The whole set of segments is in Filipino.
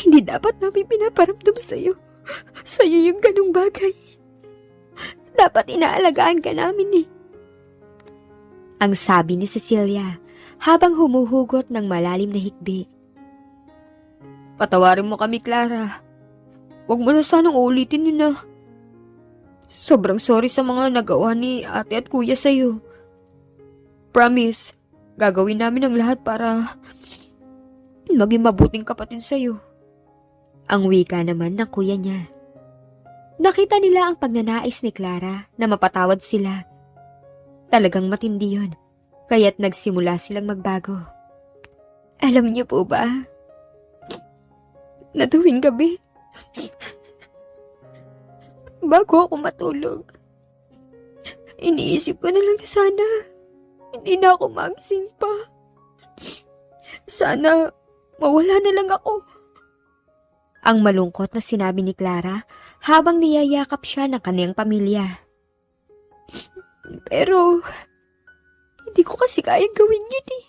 Hindi dapat namin pinaparamdam sa'yo. Sa'yo yung ganong bagay. Dapat inaalagaan ka namin eh. Ang sabi ni Cecilia habang humuhugot ng malalim na hikbi. Patawarin mo kami, Clara. Huwag mo na sanang ulitin yun na. Sobrang sorry sa mga nagawa ni ate at kuya sa'yo. Promise, gagawin namin ang lahat para maging mabuting kapatid sa'yo. Ang wika naman ng kuya niya. Nakita nila ang pagnanais ni Clara na mapatawad sila. Talagang matindi yun, kaya't nagsimula silang magbago. Alam niyo po ba, na tuwing gabi, bago ako matulog, iniisip ko na lang na sana hindi na ako magising pa. Sana mawala na lang ako. Ang malungkot na sinabi ni Clara habang niyayakap siya ng kaniyang pamilya. Pero, hindi ko kasi kayang gawin yun eh.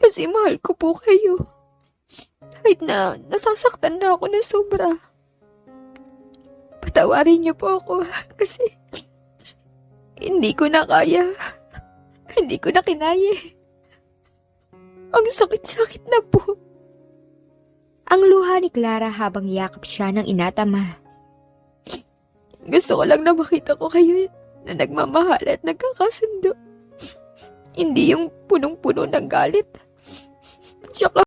Kasi mahal ko po kayo. Kahit na nasasaktan na ako ng sobra. Patawarin niyo po ako kasi hindi ko na kaya. Hindi ko na kinaya. Ang sakit-sakit na po. Ang luha ni Clara habang yakap siya ng inatama. Gusto ko lang na makita ko kayo na nagmamahal at nagkakasundo. Hindi yung punong-puno ng galit. Tsaka,